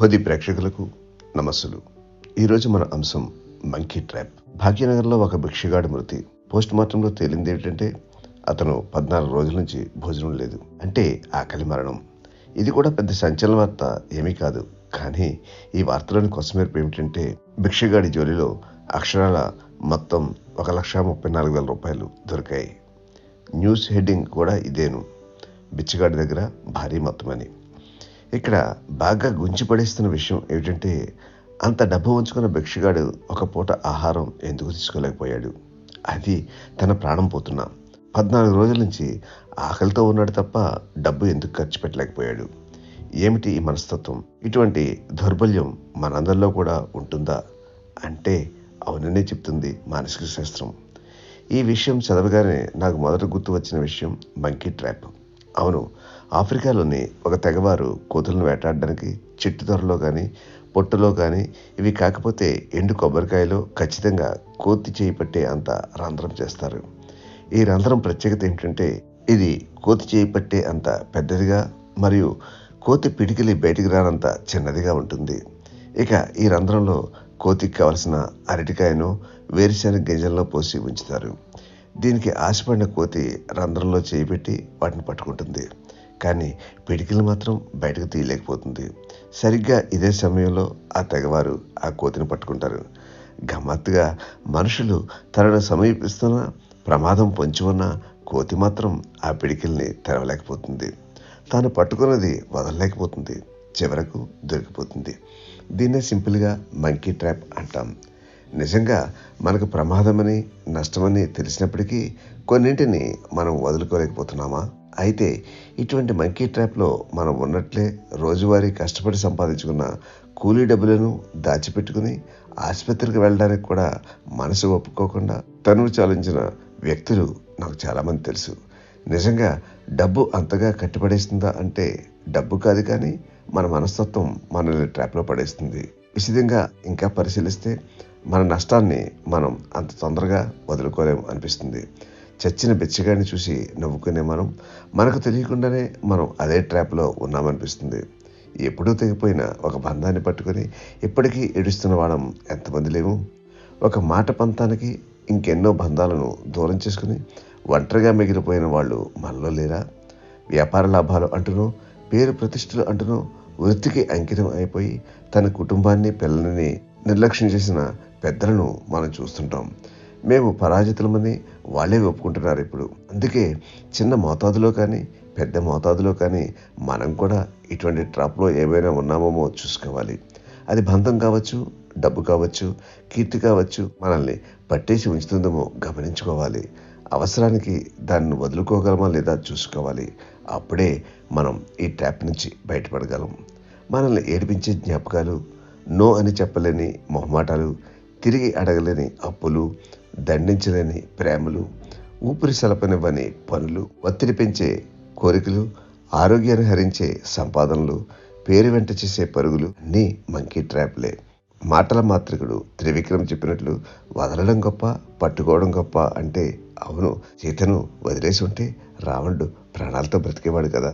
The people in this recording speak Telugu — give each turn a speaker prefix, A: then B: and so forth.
A: పొది ప్రేక్షకులకు నమస్సులు. ఈరోజు మన అంశం మంకీ ట్రాప్. భాగ్యనగర్లో ఒక భిక్షగాడి మృతి. పోస్ట్ మార్టంలో తేలింది ఏంటంటే అతను పద్నాలుగు రోజుల నుంచి భోజనం లేదు. అంటే ఆకలి మరణం. ఇది కూడా పెద్ద సంచలన వార్త ఏమీ కాదు. కానీ ఈ వార్తలోని కొసమేర్పు ఏమిటంటే భిక్షగాడి జోలిలో అక్షరాల మొత్తం ఒక లక్ష ముప్పై నాలుగు వేల రూపాయలు దొరికాయి. న్యూస్ హెడ్డింగ్ కూడా ఇదేను. బిచ్చగాడి దగ్గర భారీ మొత్తమని. ఇక్కడ బాగా గుంచి పడేస్తున్న విషయం ఏమిటంటే అంత డబ్బు ఉంచుకున్న భిక్షగాడు ఒక పూట ఆహారం ఎందుకు తీసుకోలేకపోయాడు? అది తన ప్రాణం పోతున్నా. పద్నాలుగు రోజుల నుంచి ఆకలితో ఉన్నాడు తప్ప డబ్బు ఎందుకు ఖర్చు పెట్టలేకపోయాడు? ఏమిటి ఈ మనస్తత్వం? ఇటువంటి దౌర్బల్యం మనందరిలో కూడా ఉంటుందా? అంటే అవుననే చెప్తుంది మానసిక శాస్త్రం. ఈ విషయం చదవగానే నాకు మొదట గుర్తు వచ్చిన విషయం మంకీ ట్రాప్. అవును. ఆఫ్రికాలోని ఒక తెగవారు కోతులను వేటాడడానికి చెట్టు త్వరలో కానీ పొట్టులో కానీ ఇవి కాకపోతే ఎండు కొబ్బరికాయలో ఖచ్చితంగా కోతి చేయి పట్టే అంత రంధ్రం చేస్తారు. ఈ రంధ్రం ప్రత్యేకత ఏంటంటే ఇది కోతి చేయి పట్టే అంత పెద్దదిగా మరియు కోతి పిడికిలి బయటికి రానంత చిన్నదిగా ఉంటుంది. ఇక ఈ రంధ్రంలో కోతికి కావలసిన అరటికాయను వేరుశెనగ గింజల్లో పోసి ఉంచుతారు. దీనికి ఆశపడిన కోతి రంధ్రంలో చేయి పెట్టి వాటిని పట్టుకుంటుంది. కానీ పిడికిలు మాత్రం బయటకు తీయలేకపోతుంది. సరిగ్గా ఇదే సమయంలో ఆ తెగవారు ఆ కోతిని పట్టుకుంటారు. గమ్మత్తుగా మనుషులు తనను సమీపిస్తున్న ప్రమాదం పొంచి ఉన్న కోతి మాత్రం ఆ పిడికిల్ని తెరవలేకపోతుంది. తాను పట్టుకున్నది వదలలేకపోతుంది. చివరకు దొరికిపోతుంది. దీన్నే సింపుల్గా మంకీ ట్రాప్ అంటాం. నిజంగా మనకు ప్రమాదమని నష్టమని తెలిసినప్పటికీ కొన్నింటిని మనం వదులుకోలేకపోతున్నామా? అయితే ఇటువంటి మంకీ ట్రాప్లో మనం ఉన్నట్లే రోజువారీ కష్టపడి సంపాదించుకున్న కూలీ డబ్బులను దాచిపెట్టుకుని ఆసుపత్రికి వెళ్ళడానికి కూడా మనసు ఒప్పుకోకుండా తనువు చాలించిన వ్యక్తులు నాకు చాలామంది తెలుసు. నిజంగా డబ్బు అంతగా కట్టిపడేస్తుందా అంటే డబ్బు కాదు కానీ మన మనస్తత్వం మనల్ని ట్రాప్లో పడేస్తుంది. విశదంగా ఇంకా పరిశీలిస్తే మన నష్టాన్ని మనం అంత తొందరగా వదులుకోలేము అనిపిస్తుంది. చచ్చిన బెచ్చగాడిని చూసి నవ్వుకునే మనం మనకు తెలియకుండానే మనం అదే ట్రాప్లో ఉన్నామనిపిస్తుంది. ఎప్పుడూ తెగిపోయిన ఒక బంధాన్ని పట్టుకొని ఇప్పటికీ ఏడుస్తున్న వాళ్ళం ఎంతమంది లేవు? ఒక మాట పంతానికి ఇంకెన్నో బంధాలను దూరం చేసుకుని ఒంటరిగా మిగిలిపోయిన వాళ్ళు మనలో లేరా? వ్యాపార లాభాలు అంటునో పేరు ప్రతిష్టలు అంటునో వృత్తికి అంకితం అయిపోయి తన కుటుంబాన్ని పిల్లల్ని నిర్లక్ష్యం చేసిన పెద్దలను మనం చూస్తుంటాం. మేము పరాజితులమని వాళ్ళే ఒప్పుకుంటున్నారు ఇప్పుడు. అందుకే చిన్న మోతాదులో కానీ పెద్ద మోతాదులో కానీ మనం కూడా ఇటువంటి ట్రాప్లో ఏమైనా ఉన్నామో చూసుకోవాలి. అది బంధం కావచ్చు డబ్బు కావచ్చు కీర్తి కావచ్చు మనల్ని పట్టేసి ఉంచుతుందేమో గమనించుకోవాలి. అవసరానికి దాన్ని వదులుకోగలమా లేదా చూసుకోవాలి. అప్పుడే మనం ఈ ట్రాప్ నుంచి బయటపడగలం. మనల్ని ఏడిపించే జ్ఞాపకాలు నో అని చెప్పలేని మొహమాటాలు తిరిగి అడగలేని అప్పులు దండించలేని ప్రేమలు ఊపిరి సలపనివ్వని పనులు ఒత్తిడి పెంచే కోరికలు ఆరోగ్యాన్ని హరించే సంపాదనలు పేరు వెంట చేసే పరుగులు అన్నీ మంకీ ట్రాప్లే. మాటల మాత్రికుడు త్రివిక్రమ్ చెప్పినట్లు వదలడం గొప్ప పట్టుకోవడం గొప్ప అంటే అవును సీతను వదిలేసి ఉంటే రావణుడు ప్రాణాలతో బ్రతికేవాడు కదా.